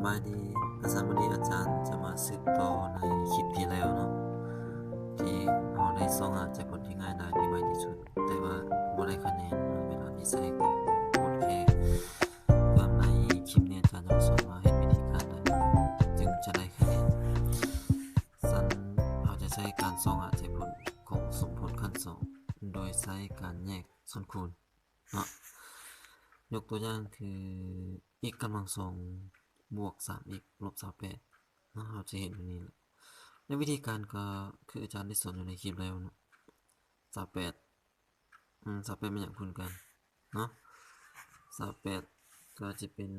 สบายดีภาษาวันนี้อาจารย์จะมาสืบต่อในคลิปที่แล้วเนาะที่เราได้ส่องอาจจะคนที่ง่ายดายที่ไวที่สุด แต่ว่าบ่ได้คะแนนเวลาที่ใส่กดแค่เพิ่มในคลิปนี้อาจารย์จะสอนว่าเห็นวิธีการใดจึงจะได้คะแนนสันเราจะใช้การส่องอาจจะผลของสมผลขั้นสองโดยใช้การแยกส่วนคูณเนาะยกตัวอย่างคืออีกกำลังสอง บวกสามอีกลบสามแปดนะเราจะเห็นแบบนี้แหละในวิธีการก็คืออาจารย์ได้สอนอยู่ในคลิปแล้วเนาะสามแปดอืมสามแปดเป็นอย่างคูณกันเนาะสามแปดก็จะเป็น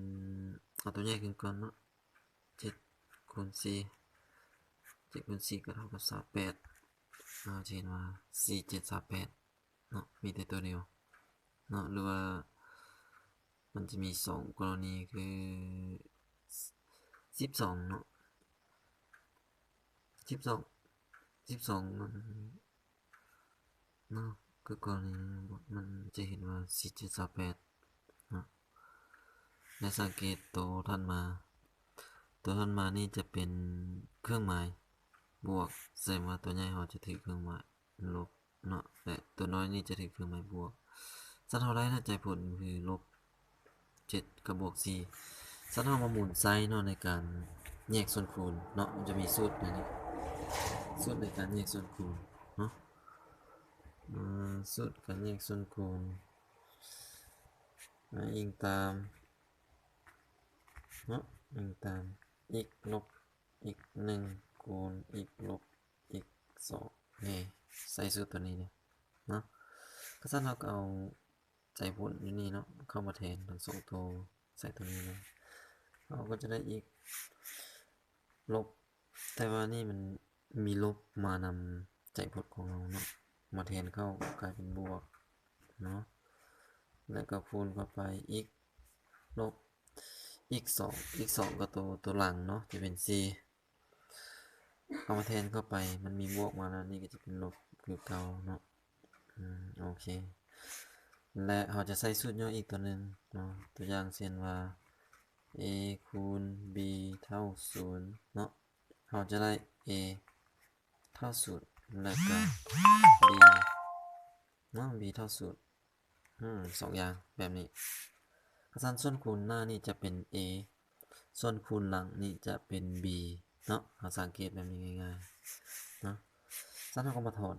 เอาตัวแยกกันก่อนเนาะเจ็ดคูณสี่เจ็ดคูณสี่ก็เท่ากับสามแปดเราจะเห็นว่าสี่เจ็ดสามแปดเนาะมีแต่ตัวเดียวเนาะหรือว่ามันจะมีสองกรณีคือ สิบสองเนาะสิบสองสิบสองมันเนาะคือกรณีมันจะเห็นว่าสี่เจ็ดสามแปดเนาะและสังเกตตัวท่านมา ตัวท่านมานี่จะเป็นเครื่องหมายบวกแสดงว่าตัวใหญ่เขาจะถือเครื่องหมายลบเนาะและตัวน้อยนี่จะถือเครื่องหมายบวกสันเท่าไรนะใจผลคือลบเจ็ดกับบวกสี่ สันเอามาหมุนไซส์เนาะในการแยกส่วนคูณเนาะมันจะมีสูตรนะนี่สูตรในการแยกส่วนคูณเนาะสูตรการแยกส่วนคูณมาอิงตามเนาะอิงตามอีกลบอีกหนึ่งคูณอีกลบอีกสองนี่ใส่สูตรตัวนี้เนี่ยเนาะก็สันเราก็เอาใส่ผลอยู่นี่เนาะเข้ามาแทนทั้งสองตัวใส่ตัวนี้เลย เราก็จะได้อีกลบ แต่ว่านี่มันมีลบมานำใจผลของเราเนาะ มาแทนเข้ากลายเป็นบวกเนาะ แล้วก็คูณเข้าไปอีกลบอีกสองอีกสองก็ตัวตัวหลังเนาะ จะเป็น c เอามาแทนเข้าไป มันมีบวกมาแล้วนี่ก็จะเป็นลบคือเก่าเนาะ อืมโอเค และเราจะใส่สูตรย่ออีกตัวหนึ่งเนาะ ตัวอย่างเช่นว่า a คูณ b เท่าศูนย์เนาะเราจะได้ a เท่าศูนย์แล้วก็ b เนาะ b เท่าศูนย์อืมสองอย่างแบบนี้สันส่วนคูณหน้านี่จะเป็น a ส่วนคูณหลังนี่จะเป็น b เนาะเราสังเกตแบบนี้ง่ายๆเนาะสันเราก็มาถอด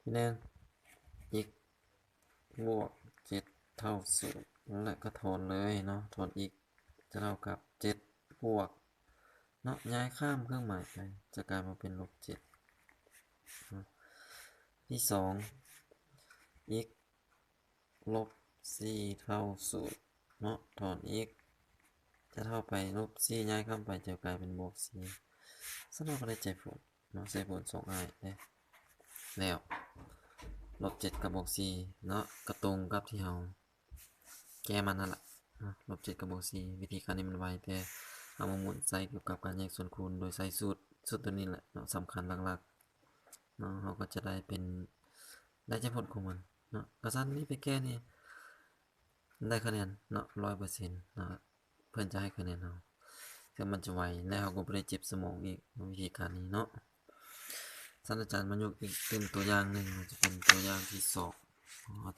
ทีนี้อีกบวกเจ็ดเท่าศูนย์ และก็ทอนเลยเนาะทอนอีกจะเท่ากับเจ็ดบวกเนาะย้ายข้ามเครื่องหมายไปจะกลายมาเป็นลบเจ็ดที่สองอีกลบสี่เท่าศูนย์เนาะถอนอีกจะเท่าไปลบสี่ย้ายข้ามไปจะกลายเป็นบวกสี่สนุกก็ได้ใจผลเนาะใส่ผลสองอ้ายได้แล้วลบเจ็ดกับบวกสี่เนาะกระตรงกับที่เรา แก้มันนั่นแหละลบเจ็ดกับบวกสี่วิธีการนี้มันไวแต่เอามาหมุนใส่เกี่ยวกับการแยกส่วนคูณ โดยใส่สูตรสูตรตัวนี้แหละเนาะสำคัญหลักๆเนาะเราก็จะได้เป็นได้ผลของมันเนาะกระสันนี้ไปแก้นี่ได้คะแนนเนาะร้อยเปอร์เซ็นต์นะเพื่อนจะให้คะแนนเราแต่มันจะไวและเราก็ไม่ได้เจ็บสมองอีกวิธีการนี้เนาะท่านอาจารย์มายกอีกเป็นตัวอย่างหนึ่งจะเป็นตัวอย่างที่สอง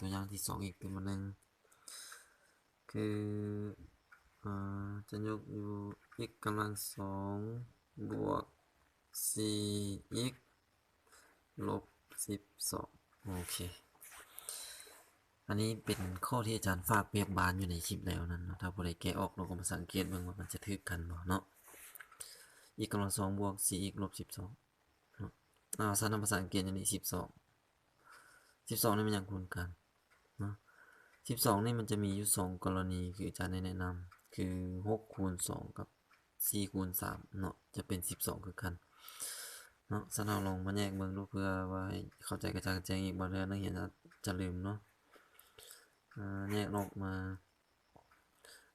ตัวอย่างที่สองอีกเป็นมาหนึ่ง คืออ่าจะยกอยู่อีกำลังสองบวกสี่อีกลบสิบสองโอเค อันนี้เป็นข้อที่อาจารย์ฝากเปรียกบานอยู่ในคลิปแล้วนั้นนะถ้าผู้ใดแกออกเราก็มาสังเกตเบิ่งว่ามันจะทึกกันบ่เนาะอีกกำลังสองบวกสี่อีกลบสิบสองอ่าสารภาษาอังกฤษอันนี้สิบสองสิบสองนี่มันยังคูณกัน 12 นี่มันจะมีอยู่2กรณีคืออาจารย์ได้แนะนำคือ 6 คูณ 2 กับ 4 คูณ 3 เนาะจะเป็น 12 คือกันเนาะสำหรับลองมาแยกเบิ่งดูเพื่อว่าให้เข้าใจกระจ่างแจ้งอีกบางเรื่อนักเรียนจะจะลืมเนาะแยกออกมา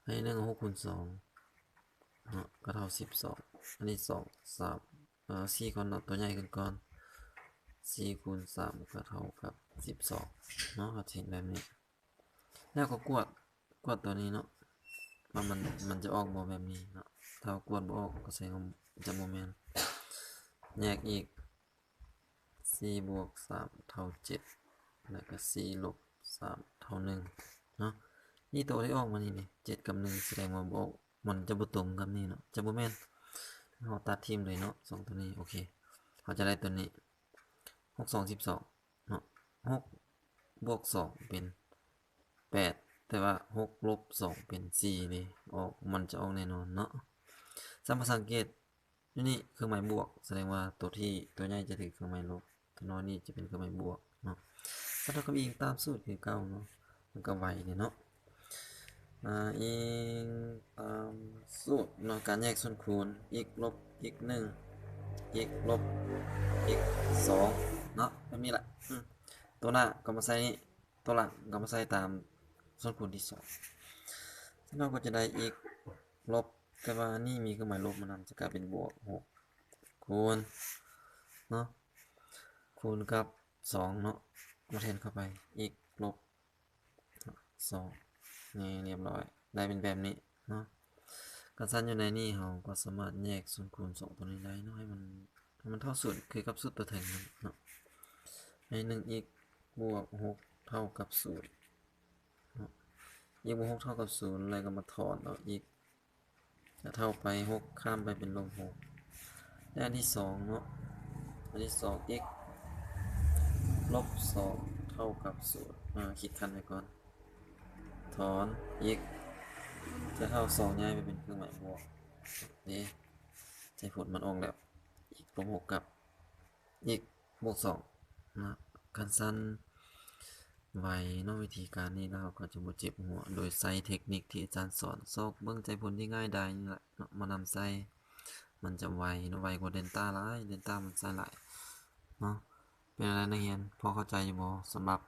ให้เรื่องหกคูณสองเนาะก็เท่าสิบสองอันนี้สองสามเอ่อสี่ก่อนเนาะตัวใหญ่ขึ้นก่อนสี่คูณสามก็เท่ากับสิบสองเนาะก็เห็นแบบนี้ แล้วก็กวดกวดตัวนี้เนาะว่ามันมันจะออกบ่แบบนี้เนาะถ้ากวนบ่ออกก็แสดงว่าจะบ่แม่นแยกอีก4บวก3เท่า7แล้วก็4ลบ3เท่า1เนาะนี่ตัวที่ออกมานี่นี่7กับ1แสดงว่าบออกมันจะบ่ตรงกับนี่เนาะจะบ่แม่นเราตัดทิมเลยเนาะสองตัวนี้โอเคเขาจะได้ตัวนี้6 2 12เนาะ6บวก2เป็น แปดแต่ว่าหกลบสองเป็นสี่เลยออกมันจะออกแน่นอนเนาะสามารถสังเกตนี่นี่เครื่องหมายบวก แสดงว่าตัวที่ตัวใหญ่จะถือเครื่องหมายลบตัวน้อยนี่จะเป็นเครื่องหมายบวกเนาะถ้าเราก็อิงตามสูตรคือเก่าเนาะมันก็ไวเนี่ยเนาะอ่าอิงตามสูตรเนาะการแยกส่วนคูณอีกลบอีกหนึ่งอีกลบอีกสองเนาะแบบนี้แหละตัวหน้าก็มาใส่นี่ตัวหลังก็มาใส่ตาม ส่วนคูณที่สองเราก็จะได้อีกลบแต่ว่านี่มีเครื่องหมายลบมานำจะกลายเป็นบวกหกคูณเนาะคูณกับสองเนาะมาแทนเข้าไปอีกลบสองนี่เรียบร้อย ได้เป็นแบบนี้เนาะการสั้นอยู่ในนี่เราก็สามารถแยกส่วนคูณสองตัวนี้ได้เนาะให้มันให้มันเท่าส่วนคือกับสูตรตัวแทนนเนาะให้หนึ่งอีกบวกหกเท่ากับศูนย์ อีกบวกหกเท่ากับศูนย์อะไรก็มาถอนเอาอีกจะเท่าไปหกข้ามไปเป็นลบหกได้อันที่สองเนาะอันที่สอง x ลบสองเท่ากับศูนย์อ่าคิดคันไว้ก่อน ถอน x จะเท่าสองย้ายไปเป็นเครื่องหมายบวกนี่ใจผลมันออกแล้วอีกลบหกกับ x บวกสองนะคันสั้น ไว้นอกวิธีการนี้เราก็จะบ่เจ็บหัว โดยใช้เทคนิคที่อาจารย์สอนซอกเบื้องใจผลที่ง่ายได้นี่แหละเนาะมานำใส่มันจะไวนะไวกว่าเดนต้าหลายเดนต้ามันใส่หลายเนาะเป็นอะไรนักเรียนพอเข้าใจอยู่บ่สำหรับ